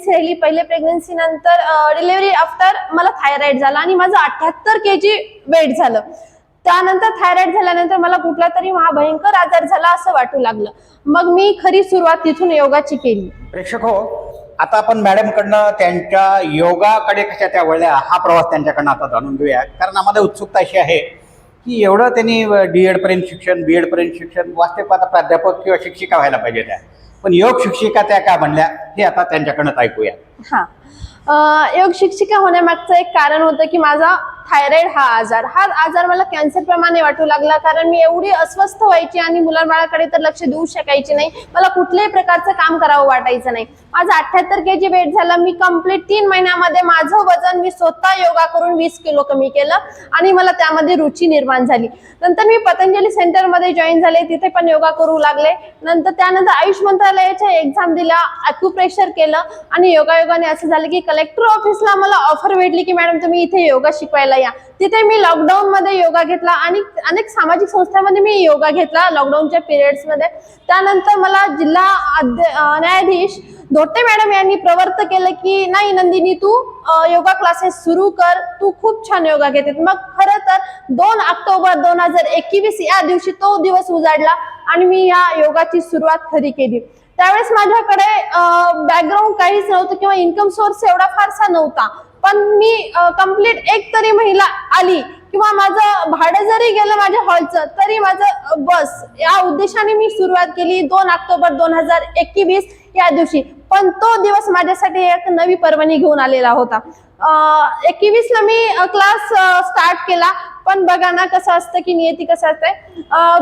Pregnancy राहिली पहिल्या pregnancy नंतर डिलिव्हरी आफ्टर मला थायरॉइड झाला आणि माझं अठ्याहत्तर के जी वेट झालं. त्यानंतर थायरॉइड झाल्यानंतर मला कुठला तरी महाभयंकर आजार झाला असं वाटू लागलं. मग मी खरी सुरुवात तिथून योगाची केली. प्रेक्षक हो आता आपण मॅडमकडनं त्यांच्या योगाकडे कशा त्या वळल्या हा प्रवास त्यांच्याकडनं आता जाणून घेऊया. कारण आम्हाला उत्सुकता अशी आहे की एवढं त्यांनी डी एडपर्यंत शिक्षण बी एडपर्यंत शिक्षण वास्तव आता प्राध्यापक किंवा शिक्षिका व्हायला पाहिजे त्या. पण योग शिक्षिका त्या काय म्हणल्या हे आता त्यांच्याकडनं ऐकूया. हा. योग शिक्षिका होण्यामागचं एक कारण होतं की माझा थायरॉइड हा आजार. हा आजार मला कॅन्सर प्रमाणे वाटू लागला कारण मी एवढी अस्वस्थ व्हायची आणि मुलांबाळाकडे तर लक्ष देऊ शकायची नाही. मला कुठल्याही प्रकारचं काम करावं वाटायचं नाही. माझं अठ्याहत्तर के जी वेट झाला. मी कंप्लीट तीन महिन्यामध्ये माझं वजन मी स्वतः योगा करून वीस किलो कमी केलं आणि मला त्यामध्ये रुची निर्माण झाली. नंतर मी पतंजली सेंटरमध्ये जॉईन झाले. तिथे पण योगा करू लागले. नंतर त्यानंतर आयुष मंत्रालयाच्या एक्झाम दिल्या. अॅक्युप्रेशर केलं आणि योगायोगाने असं झालं की कलेक्टर ऑफिसला मला ऑफर भेटली की मॅडम तुम्ही इथे योगा शिकवायला या. तिथे मी लॉकडाऊन मध्ये योगा घेतला आणि अनेक सामाजिक संस्थांमध्ये मी योगा घेतला लॉकडाऊनच्या पिरियड्समध्ये. त्यानंतर मला जिल्हा न्यायाधीश धोटे मॅडम यांनी प्रवर्त केलं की नाही नंदिनी तू योगा क्लासेस सुरू कर. तू खूप छान योगा घेते मग खरं तर दोन ऑक्टोबर दोन हजार एकवीस या दिवशी तो दिवस उजाडला आणि मी या योगाची सुरुवात खरी केली. त्यावेळेस माझ्याकडे बॅकग्राऊंड काहीच नव्हतं किंवा इन्कम सोर्स एवढा फारसा नव्हता. पण मी कंप्लीट एक तरी महिला आली किंवा माझं भाडं जरी गेलं माझ्या हॉलचं तरी माझं बस. या उद्देशाने मी सुरुवात केली दोन ऑक्टोबर दोन हजार एकवीस या दिवशी. पण तो दिवस माझ्यासाठी एक नवी पर्वणी घेऊन आलेला होता. एकवीस मी क्लास स्टार्ट केला. पण बघा ना कसं असतं की नियती कसं असतंय.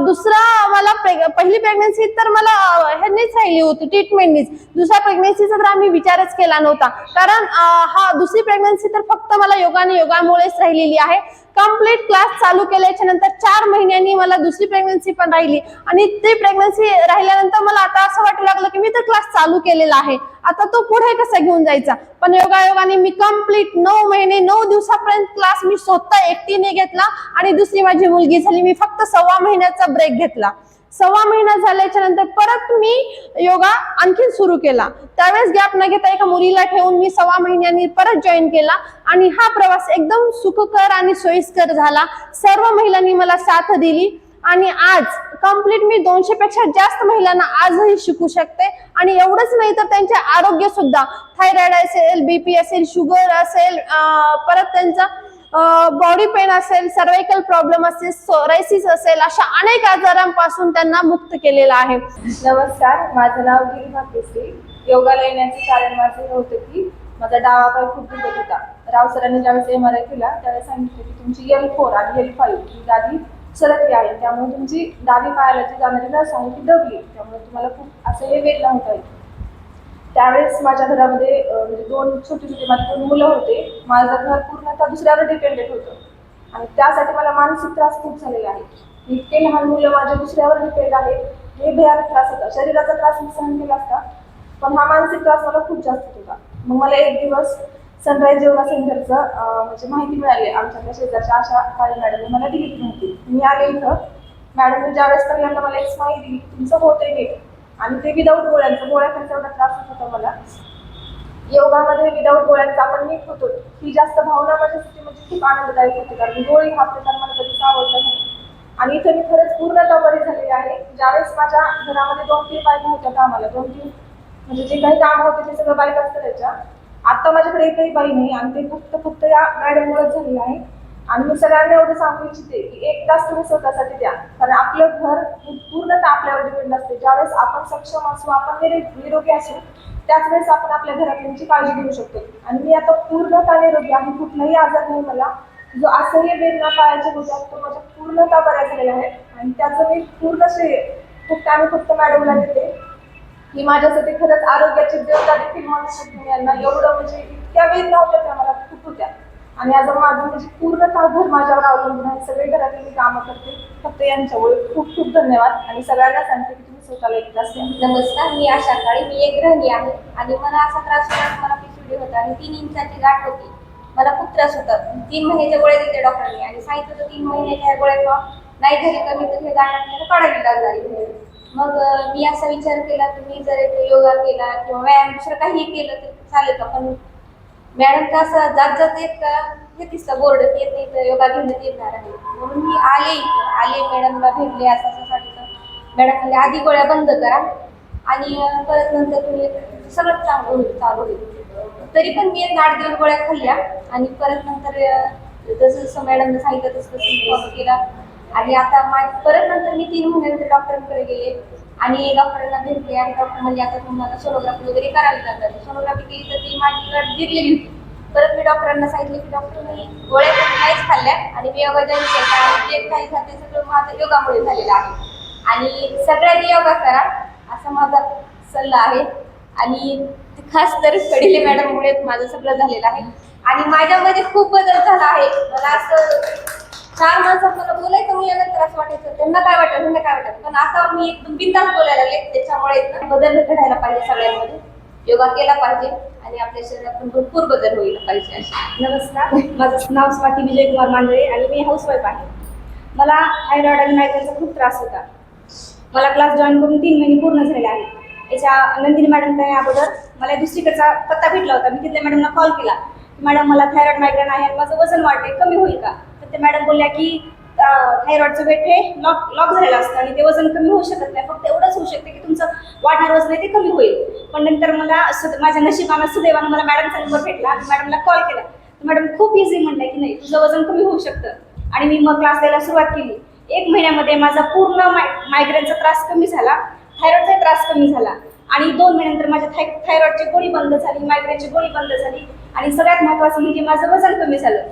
दुसरा मला प्रेग- पहिली प्रेग्नन्सी तर मला ह्यांनीच राहिली होती ट्रीटमेंटनीच दुसऱ्या प्रेग्नन्सीचा तर आम्ही विचारच केला नव्हता. कारण हा दुसरी प्रेग्नन्सी तर फक्त मला योगाने योगामुळेच राहिलेली आहे. कंप्लीट क्लास चालू केल्याच्यानंतर चार महिन्यांनी मला दुसरी प्रेग्नन्सी पण राहिली. आणि ती प्रेग्नन्सी राहिल्यानंतर मला आता असं वाटू लागलं की मी तर क्लास चालू केलेला आहे. आता तो पुढे कसा घेऊन जायचा? पण योगायोगाने मी कंप्लीट नऊ महिने नऊ दिवसापर्यंत क्लास मी स्वतः एकटीने घेतला आणि दुसरी माझी मुलगी झाली. मी फक्त सव्वा महिन्याचा ब्रेक घेतला. सव्वा महिना झाल्याच्यानंतर परत मी योगा आणखीन सुरू केला. त्यावेळेस गॅप न घेता एका मुलीला ठेवून मी सव्वा महिन्यांनी परत जॉईन केला आणि हा प्रवास एकदम सुखकर आणि सोयीस्कर झाला. सर्व महिलांनी मला साथ दिली आणि आज कंप्लीट मी दोनशे पेक्षा जास्त महिलांना आजही शिकू शकते. आणि एवढंच नाही तर त्यांचे आरोग्य सुद्धा. थायरॉइड असेल बीपी असेल शुगर असेल परत त्यांचा बॉडी पेन असेल सर्वायकल प्रॉब्लेम असेल सोरायसिस असेल अशा अनेक आजारांपासून त्यांना मुक्त केलेलं आहे. नमस्कार माझं नाव गिरिमा केसरी. योगाला येण्याचे कारण माझे होते होतं की माझा डावा पाय खूप दुखत होता. राव सरांनी ज्यावेळेस एम आर आय केला त्यावेळेस सांगितलं की तुमची एल फोर आणि एल फाईव्ह ही गादी सरकली आहे त्यामुळे तुमची डावी पायाला जी जाणारी नस आहे ती दबली. त्यामुळे तुम्हाला खूप असं हे वेदना होत येईल त्यावेळेस माझ्या घरामध्ये म्हणजे दोन छोटे छोटे माझे दोन मुलं होते. माझं घर पूर्णतः दुसऱ्यावर डिपेंडेंट होतं. आणि त्यासाठी मला मानसिक त्रास खूप झालेला आहे. इतके लहान मुलं माझ्या दुसऱ्यावर डिपेंड आहेत. हे भयानक त्रास होता. शरीराचा त्रास मी सहन केला असता. पण हा मानसिक त्रास मला खूप जास्त होता. मग मला एक दिवस सनराईज योगा सेंटरचं म्हणजे माहिती मिळाली. आमच्या शेजारच्या आशा काळे मॅडमने मला दिली ती माहिती मी आले इथं. मॅडमने ज्यावेळेस पहिल्यांदा मला एक स्माईल दिली तुमचं होतंय नीट आणि ते विदाऊट गोळ्यांचं गोळ्या खायचा एवढा त्रास होत होता मला. योगामध्ये विदाऊट गोळ्यांचा आपण नीट होतो. ही जास्त भावना माझ्यासाठी म्हणजे खूप आनंददायक होती कारण गोळी हा प्रकार मला कधीच आवडला नाही. आणि इथे मी खरंच पूर्णतः बरी झालेली आहे. ज्यावेळेस माझ्या घरामध्ये दोन तीन बायका होत्या कामाला दोन तीन म्हणजे जे काही काम होते ते सगळं बाईक असतं त्याच्या आता माझ्याकडे एकही बाई नाही आणि ते फक्त फक्त या मॅडममुळेच झालेलं आहे. आणि मी सगळ्यांना एवढं सांगू इच्छिते की एक तास तुम्ही स्वतःसाठी द्या. कारण आपलं घर पूर्णतः आपल्यावर डिपेंड असते. ज्यावेळेस आपण सक्षम असू आपण निरोगी असू त्याच वेळेस आपण आपल्या घरातल्यांची काळजी घेऊ शकतो. आणि मी आता पूर्णतः निरोगी आहे. कुठलाही आजार नाही मला. जो असह्य वेदना पायाच्या होत्या तो माझ्या पूर्णतः बऱ्या झालेला आहे आणि त्याचं मी पूर्ण श्रेय फक्त आम्ही फक्त मॅडमला देते. की माझ्यासाठी खरंच आरोग्याची देवता देखील म्हणू शकते यांना एवढं म्हणजे इतक्या वेदना होत्या त्या मला खूप होत्या. आणि आज माझं म्हणजे पूर्णतः घर माझ्यावर अवलंबून आहे. सगळे घरातली मी कामं करते. फक्त यांच्यामुळे खूप खूप धन्यवाद. आणि सगळ्यांना सांगते की तुम्ही स्वतःला एक द्या. नमस्कार मी आशा काळे. मी एक गृहिणी आहे. आणि मला असा त्रास होता मला पीसीडी होता आणि तीन इंचाची गाठ होती. मला खूप त्रास होता. तीन महिन्याच्या गोळ्या देते डॉक्टरांनी. आणि सांगितलं होतं तीन महिन्याच्या गोळ्या किंवा नाही झाली कमी तर हे गाठ आपल्याला काढावी लागणार मग मी असा विचार केला की मी जर योगा केला किंवा व्यायाम दुसरं काही केलं तर चालेल का? पण मॅडम का असं जात जात एक का? हे दिसलं बोर्ड येत नाही तर योगा घेण्यात येणार आहे. म्हणून मी आले इथं. आले मॅडमला भेटले असं असं सांगितलं. मॅडम म्हणजे आधी गोळ्या बंद करा आणि परत नंतर तुम्ही सगळं चांगलं होईल चालू होईल. तरी पण मी एक आठ दिवस गोळ्या खाल्ल्या आणि परत नंतर जसं जसं मॅडमने सांगितलं तसं तसं फॉलो केला. आणि आता मा परत नंतर मी तीन महिन्यानंतर डॉक्टरांकडे गेले. आणि डॉक्टरांना भेटले आणि डॉक्टर म्हणजे आता तुम्हाला सोनोग्राफी वगैरे करावी लागणार सोनोग्राफी केली तर ती माझी गट गिरलेली होती परत मी डॉक्टरांना सांगितलं की डॉक्टर मी गोळ्या पण नाहीच खाल्ल्या आणि मी योगा जॉईन केला आणि जे काही खाते सगळं माझं योगामुळे झालेलं आहे. आणि सगळ्यांनी योगा करा असा माझा सल्ला आहे. आणि खास तर कडिले मॅडममुळे माझं सगळं झालेलं आहे. आणि माझ्यामध्ये खूप बदल झाला आहे. मला असं चार माणसात मला बोलायचं मुलानंतर असं वाटायचं त्यांना काय वाटतं त्यांना काय वाटत पण आता मी एकदम बिंदास बोलायला लागले त्याच्यामुळे बदल घडायला पाहिजे सगळ्यांमध्ये. योगा केला पाहिजे आणि आपल्या शरीरात पण भरपूर बदल होईल पाहिजे असे. नमस्कार माझं नाव स्वाती विजयकुमार मांजळे आणि मी हाऊसवाईफ आहे. मला थायरॉइड आणि मायग्रेनचा खूप त्रास होता. मला क्लास जॉईन करून तीन महिने पूर्ण झालेले आहेत. याच्या नंदिनी मॅडम अगोदर मला दुसरीकडचा पत्ता भेटला होता. मी तिथल्या मॅडमला कॉल केला. मॅडम मला थायरॉइड मायग्रेन आहे आणि माझं वजन वाढले कमी होईल का? ते मॅडम बोलल्या की थायरॉइडचं वेट हे लॉक लॉक झालेलं असतं आणि ते वजन कमी होऊ शकत नाही. फक्त एवढंच होऊ शकते की तुमचं वाढणार वजन आहे ते कमी होईल. पण नंतर मला माझ्या नशिबानं सुदैवानं मला मॅडमचा नंबर भेटला आणि मॅडमला कॉल केला. तर मॅडम खूप इझी म्हणलं की नाही तुझं वजन कमी होऊ शकतं. आणि मी मग क्लास द्यायला सुरुवात केली. एक महिन्यामध्ये माझा पूर्ण माय मायग्रेनचा त्रास कमी झाला थायरॉइडचा त्रास कमी झाला. आणि दोन महिन्यानंतर माझ्या थाय थायरॉइडची गोळी बंद झाली मायग्रेनची गोळी बंद झाली. आणि सगळ्यात महत्त्वाचं म्हणजे माझं वजन कमी झालं.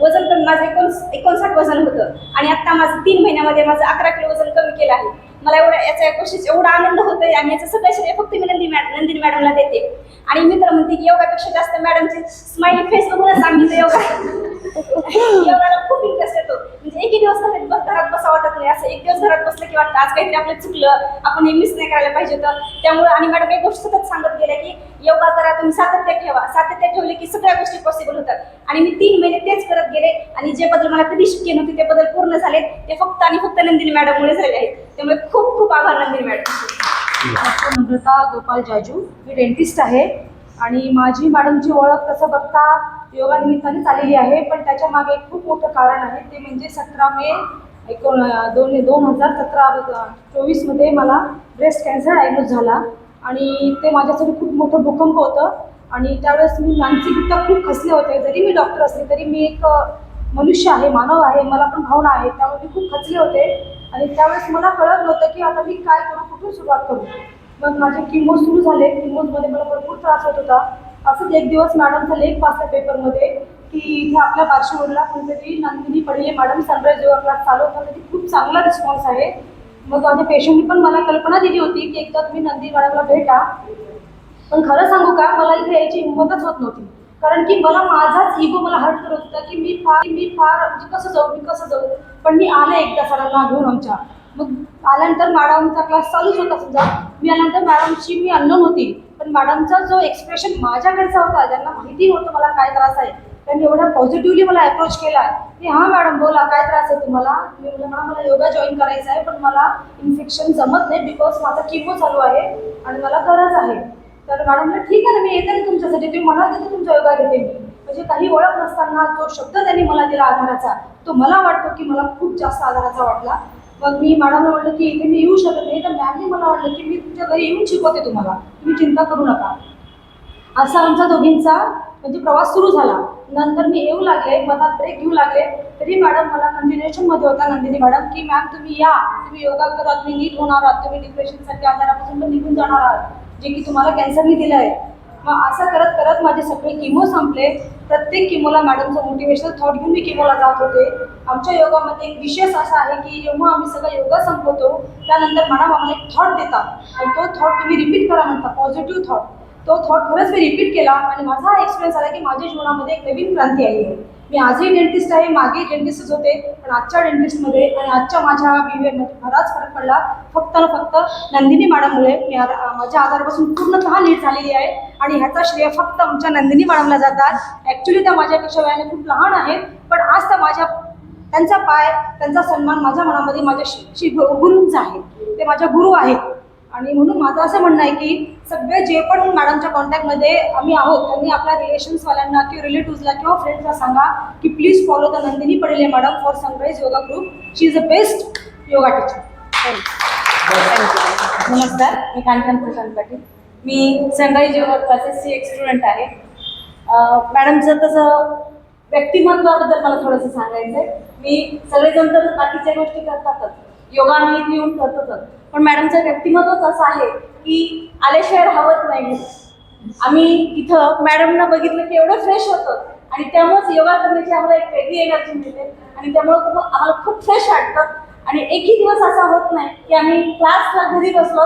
वजन कमी माझं एकोण एकोणसाठ वजन होतं. आणि आत्ता माझं तीन महिन्यामध्ये माझं अकरा किलो वजन कमी केलं आहे. मला एवढा याच्या गोष्टीचा एवढा आनंद होतोय आणि याचं सगळं श्रेय फक्त मी नंदी मॅड नंदिनी मॅडमला देते. आणि मी तर म्हणते की योगापेक्षा जास्त मॅडमचे स्माईल फेस बघूनच आम्ही तर योगा योगाला खूप इंटरेस्ट येतो. म्हणजे एकही दिवस घरात बस घरात बसा वाटत नाही. असं एक दिवस घरात बसलं की वाटतं आज काहीतरी आपलं चुकलं आपण हे मिस नाही करायला पाहिजे होतं. त्यामुळे आणि मॅडम एक गोष्ट सतत सांगत गेल्या की तुम्ही सातत्य ठेवा. सातत्य ठेवले की सगळ्या गोष्टी पॉसिबल होतात. आणि मी तीन महिने तेच करत गेले आणि जे बदल मला कधी शक्य नव्हते ते बदल पूर्ण झाले ते फक्त आणि फक्त नंदिनी मॅडममुळे झाले आहेत. त्यामुळे खूप खूप आभार नंदिनी मॅडम. डॉक्टर नम्रता गोपाल जाजू. मी डेंटिस्ट आहे. आणि माझी मॅडमची ओळख तसं बघता योगानिमित्तानेच आलेली आहे पण त्याच्यामागे एक खूप मोठं कारण आहे. ते म्हणजे सतरा मे एकोण दोन दोन हजार सतरा चोवीसमध्ये मला ब्रेस्ट कॅन्सर डायग्नोज झाला. आणि ते माझ्यासाठी खूप मोठं भूकंप होतं. आणि त्यावेळेस मी मानसिकरित्या खूप खसले होते. जरी मी डॉक्टर असले तरी मी एक मनुष्य आहे मानव आहे मला पण भावना आहे. त्यामुळे मी खूप खचले होते. आणि त्यावेळेस मला कळत नव्हतं की आता मी काय करू कुठून सुरुवात करू. मग माझे किमोज सुरू झाले. किमोजमध्ये मला भरपूर त्रास होत होता. असंच एक दिवस मॅडमचा लेख वाचला पेपरमध्ये की इथे आपल्या बार्शीवरला कोणतरी Nandini Padile madam sunrise yoga class चालवतात त्याची खूप चांगला रिस्पॉन्स आहे. मग माझ्या पेशंटनी पण मला कल्पना दिली होती की एकदा तुम्ही नंदिनी मॅडमला भेटा. पण खरं सांगू का मला इथे यायची हिंमतच होत नव्हती. कारण की मला माझाच इगो मला हर्ट करत होता की मी फार मी फार म्हणजे कसं जाऊ मी कसं जाऊ? पण मी आले एकदा सरांना घेऊन आमच्या. मग आल्यानंतर मॅडमचा क्लास चालूच होता समजा. मी आल्यानंतर मॅडमची मी अन्न होती. पण मॅडमचा जो एक्सप्रेशन माझ्याकडचा होता ज्यांना माहिती होतं मला काय त्रास आहे त्यांनी एवढ्या पॉझिटिव्हली मला अप्रोच केला. की हां मॅडम बोला काय त्रास आहे तुम्हाला? मी म्हटलं मॅडम मला योगा जॉईन करायचा आहे पण मला इन्फेक्शन जमत नाही बिकॉज माझा किमो चालू आहे आणि मला गरज आहे. तर मॅडम ठीक आहे ना मी येते ना तुमच्यासाठी. तुम्ही म्हणाल तिथे तुमचा योगा घेते मी. म्हणजे काही ओळख नसताना जो शब्द त्यांनी मला दिला आधाराचा. तो मला वाटतो की मला खूप जास्त आधाराचा वाटला. मग मी मॅडमला म्हटलं की इथे मी येऊ शकत नाही. तर मॅमने मला वाटलं की मी तुमच्या घरी येऊन शिकवते तुम्हाला. तुम्ही चिंता करू नका. असा आमचा दोघींचा म्हणजे प्रवास सुरू झाला. नंतर मी येऊ लागले मला ब्रेक घेऊ लागले. तरी मॅडम मला कंटिन्युएशनमध्ये होता नंदिनी मॅडम की मॅम तुम्ही या. तुम्ही योगा करा तुम्ही नीट होणार आहात. तुम्ही डिप्रेशनसारख्या आजारापासून पण निघून जाणार आहात. जे की तुम्हाला कॅन्सरने दिलं आहे. मग असं करत करत माझे सगळे किमो संपले. प्रत्येक किमोला मॅडमचं मोटिवेशनल थॉट घेऊन मी किमोला जात होते. आमच्या योगामध्ये एक विशेष असा आहे की जेव्हा आम्ही सगळं योगा संपवतो त्यानंतर मॅडम आम्हाला एक थॉट देतात. आणि तो थॉट तुम्ही रिपीट करा म्हणता पॉझिटिव्ह थॉट तो थॉट खरंच मी रिपीट केला आणि माझा एक्सपिरियन्स आला की माझ्या जीवनामध्ये एक नवीन क्रांती आली. आहे मी आजही डेंटिस्ट आहे मागे डेंटिस्टच होते पण आजच्या डेंटिस्टमध्ये आणि आजच्या माझ्या बिहेवियरमध्ये बराच फरक पडला. फक्त ना फक्त नंदिनी मॅडममुळे मी आ- माझ्या आजारापासून पूर्णतः नीट झालेली आहे आणि ह्याचा श्रेय फक्त आमच्या नंदिनी मॅडमला जातात. ॲक्च्युली त्या माझ्यापेक्षा वयाने खूप लहान आहेत पण आज त्या माझ्या त्यांचा पाय त्यांचा सन्मान माझ्या मनामध्ये माझ्या शि गुरूंचा आहे ते माझ्या गुरु आहेत. आणि म्हणून माझं असं म्हणणं आहे की सगळे जे पण मॅडमच्या कॉन्टॅक्टमध्ये आम्ही आहोत त्यांनी आपल्या रिलेशन्सवाल्यांना किंवा रिलेटिव्हजला किंवा फ्रेंड्सला सांगा की please follow the Nandini Padele madam for sunrise yoga group she is the best yoga teacher नमस्कार मी कांचन प्रशांत पाटील. मी सनराईज योगा क्लासेसची एक स्टुडंट आहे. अं, मॅडमचं तसं व्यक्तिमत्वाबद्दल मला थोडंसं सांगायचं आहे मी सगळेजण तर बाकीच्या गोष्टी करतातच. योगा आम्ही येऊन करतोच पण मॅडमचं व्यक्तिमत्वच असं आहे की आल्याशिवाय राहत नाही. आम्ही इथं मॅडमना बघितलं की एवढं फ्रेश होतं. आणि त्यामुळेच योगा करण्याची आम्हाला एक वेगळी एनर्जी मिळते. आणि त्यामुळे खूप आम्हाला खूप फ्रेश वाटतं. आणि एकही दिवस असा होत नाही की आम्ही क्लासला घरी बसलो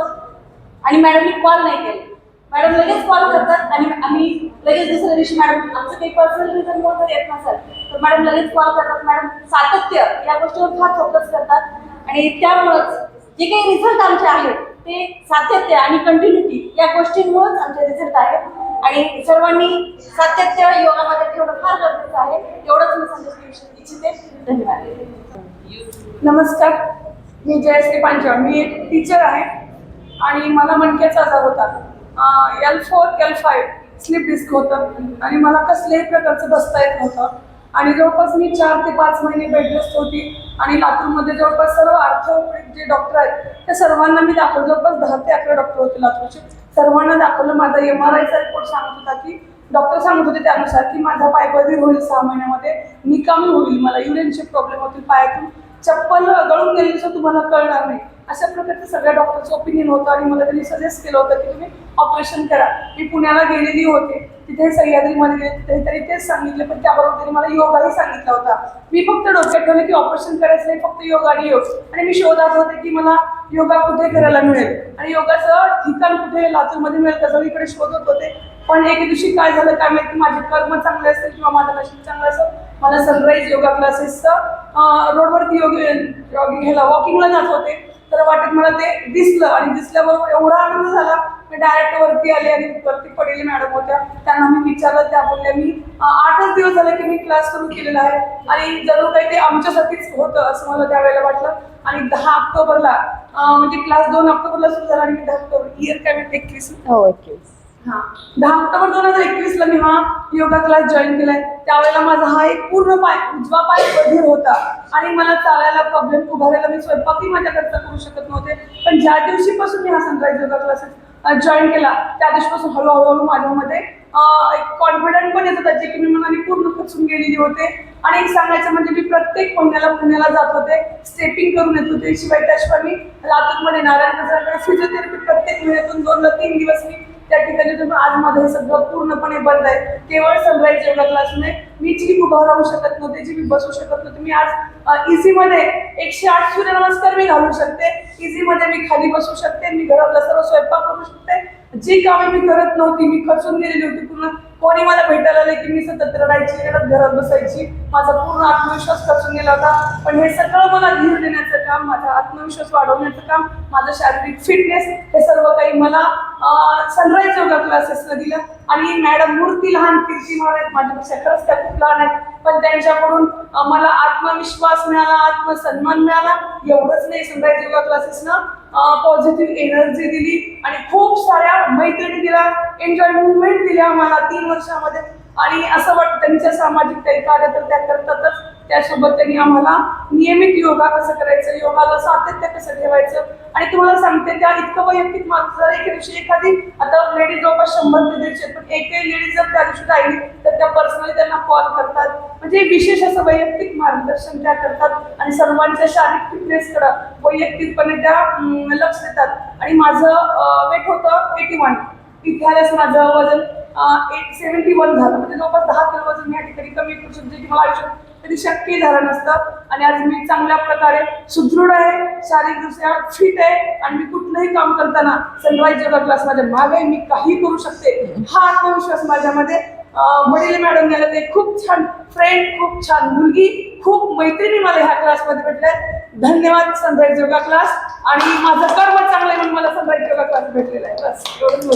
आणि मॅडमनी कॉल नाही केले. मॅडम लगेच कॉल करतात आणि आम्ही लगेच दुसऱ्या दिवशी मॅडम आमचं काही पर्सनल रिझन म्हणून येत नसेल. तर मॅडम लगेच कॉल करतात. मॅडम सातत्य या गोष्टीवर फार फोकस करतात. आणि त्यामुळंच जे काही रिझल्ट आमचे आहेत ते सातत्य आणि कंटिन्युटी या गोष्टींमुळेच आमचे रिझल्ट आहेत. आणि सर्वांनी सातत्य योगामध्ये ठेवणं फार गरजेचं आहे. एवढंच मी संदेश इच्छिते. धन्यवाद. नमस्कार. मी जयश्री पांचाळ. मी एक टीचर आहे. आणि मला मणक्याचा आजार होता. L four L five slip disc होतं. आणि मला कसल्याही प्रकारचं बसता येत नव्हतं. आणि जवळपास मी चार ते पाच महिने बेडरेस्ट होती. आणि लातूरमध्ये जवळपास सर्व आर्थोपेडिक जे डॉक्टर आहेत त्या सर्वांना मी दाखवलं. जवळपास दहा ते अकरा डॉक्टर होते लातूरचे सर्वांना दाखवलं. माझा एम आर आयचा रिपोर्ट सांगत होता की डॉक्टर सांगत होते त्यानुसार की माझा पाय बधीर होईल सहा महिन्यामध्ये. निकामी होईल. मला युरिनचे प्रॉब्लेम होतील पायातून. चप्पल गळून गेली तर तुम्हाला कळणार नाही. अशा प्रकारचं सगळ्या डॉक्टरचं ओपिनियन होतं आणि मला त्यांनी सजेस्ट केलं होतं की तुम्ही ऑपरेशन करा. मी पुण्याला गेलेली होते. तिथे सह्याद्रीमध्ये गेले तिथे तरी तेच सांगितलं पण त्याबरोबर त्यांनी मला योगाही सांगितला होता. मी फक्त डोक्यात ठेवलं की ऑपरेशन करायचं नाही फक्त योगा आणि योग. आणि मी शोधात होते की मला योगा कुठे करायला मिळेल. आणि योगाचं ठिकाण कुठे लातूरमध्ये मिळेल का सगळीकडे शोधत होते. पण एके दिवशी काय झालं काय माहिती माझे कर्म चांगले असेल किंवा माझं नशीब चांगलं असेल मला सनराईज योगा क्लासेसचं रोडवरती योग जॉगिंग ह्याला वॉकिंगला जात होते. तर वाटत मला ते दिसलं आणि दिसल्याबरोबर एवढा आनंद झाला मी डायरेक्ट वरती आले आणि वरती पडलेले मॅडम होत्या. त्यांना मी विचारलं त्या बोलल्या मी आठच दिवस झाले की मी क्लास सुरू केलेला आहे आणि जणू काही ते आमच्यासाठीच होतं असं मला त्यावेळेला वाटलं. आणि दहा ऑक्टोबरला म्हणजे क्लास दोन ऑक्टोबरला सुरू झाला आणि मी दहा ऑक्टोबर इयर काय म्हणते एकवीस? हो एकवीस. हा. दहा ऑक्टोबर दोन हजार एकवीस ला मी हा योगा क्लास जॉईन केलाय. त्यावेळेला माझा हा एक पूर्ण पाय उजवा पाय बधीर होता. आणि मला चालायला प्रॉब्लेम उभारायला मी स्वयंपाकही माझ्या घरचा करू शकत नव्हते. पण ज्या दिवशीपासून मी हा सनराईज योगा क्लासेस जॉईन केला. त्या दिवशीपासून हळूहळू हळू माझ्यामध्ये एक कॉन्फिडंट पण येत होता जे की मी मनाने पूर्ण खचून गेलेली होते. आणि एक सांगायचं म्हणजे मी प्रत्येक पुण्याला पुण्याला जात होते. स्टेपिंग करून येत होते. शिवाय त्याशिवाय मी लातूरमध्ये नारायण प्रसादकडे फिजिओथेरपी प्रत्येक महिन्यातून दोन तीन दिवस मी त्या ठिकाणी तुम्ही आज माझं हे सगळं पूर्णपणे बंद आहे. केवळ सनराईज योगा नाही मी जी उभा राहू शकत नव्हते जी मी बसू शकत नव्हते मी आज इझी मध्ये एकशे आठ सूर्यनमस्कार मी घालू शकते. इझी मध्ये मी खाली बसू शकते. मी घरातला सर्व स्वयंपाक करू शकते. जी कामे मी करत नव्हती मी खचून गेलेली होती. पूर्ण कोणी मला भेटायला आले की मी सतत रडायची रडत घरात बसायची. माझा पूर्ण आत्मविश्वास खचून गेला होता. पण हे सगळं मला धीर देण्याचं काम माझा आत्मविश्वास वाढवण्याचं काम माझं शारीरिक फिटनेस हे सर्व काही मला सनराईज योगा क्लासेसला दिलं. आणि मॅडम मूर्ती लहान कीर्ती म्हणून आहेत माझ्यापेक्षा खरंच त्या खूप लहान आहेत. पण त्यांच्याकडून मला आत्मविश्वास मिळाला आत्मसन्मान मिळाला. एवढंच नाही सनराईज योगा क्लासेसनं पॉझिटिव्ह एनर्जी दिली. आणि खूप साऱ्या मैत्रिणी दिल्या एन्जॉय मुवमेंट दिल्या मला तीन वर्षामध्ये. आणि असं वाटतं त्यांच्या सामाजिक काही कार्य तर त्या करतातच. त्यासोबत त्यांनी आम्हाला नियमित योगा कसं करायचं योगाला सातत्य कसं ठेवायचं? आणि तुम्हाला सांगते त्या इतकं वैयक्तिक माणसं जर एका दिवशी एखादी आता लेडीज जवळपास शंभर ते दीडशे पण एकही लेडीज जर त्या दिवशी राहिली तर त्या पर्सनली त्यांना कॉल करतात. म्हणजे विशेष असं वैयक्तिक मार्गदर्शन त्या करतात. आणि सर्वांच्या शारीरिक फिटनेसकडं वैयक्तिकपणे त्या लक्ष देतात. आणि माझं वेट होतं एटी वन इथे आल्यास माझं वजन एट सेवन्टी वन झालं. म्हणजे जवळपास दहा किलो वजन या ठिकाणी कमी करू शकते की मला आयुष्यात कधी शक्य झालं नसतं. आणि आज मी चांगल्या प्रकारे सुदृढ आहे शारीरिकदृष्ट्या फिट आहे आणि मी कुठलंही काम करताना सनराईज योगा क्लास माझ्या मागे मी काही करू शकते. हा आत्मविश्वास माझ्यामध्ये वडील मॅडम गेले ते खूप छान फ्रेंड खूप छान मुलगी खूप मैत्रिणी मला ह्या क्लासमध्ये भेटल्या धन्यवाद सनराईज योगा क्लास आणि माझं कर्म चांगलं आहे म्हणून मला सनराईज योगा क्लास भेटलेला आहे. बस एवढंच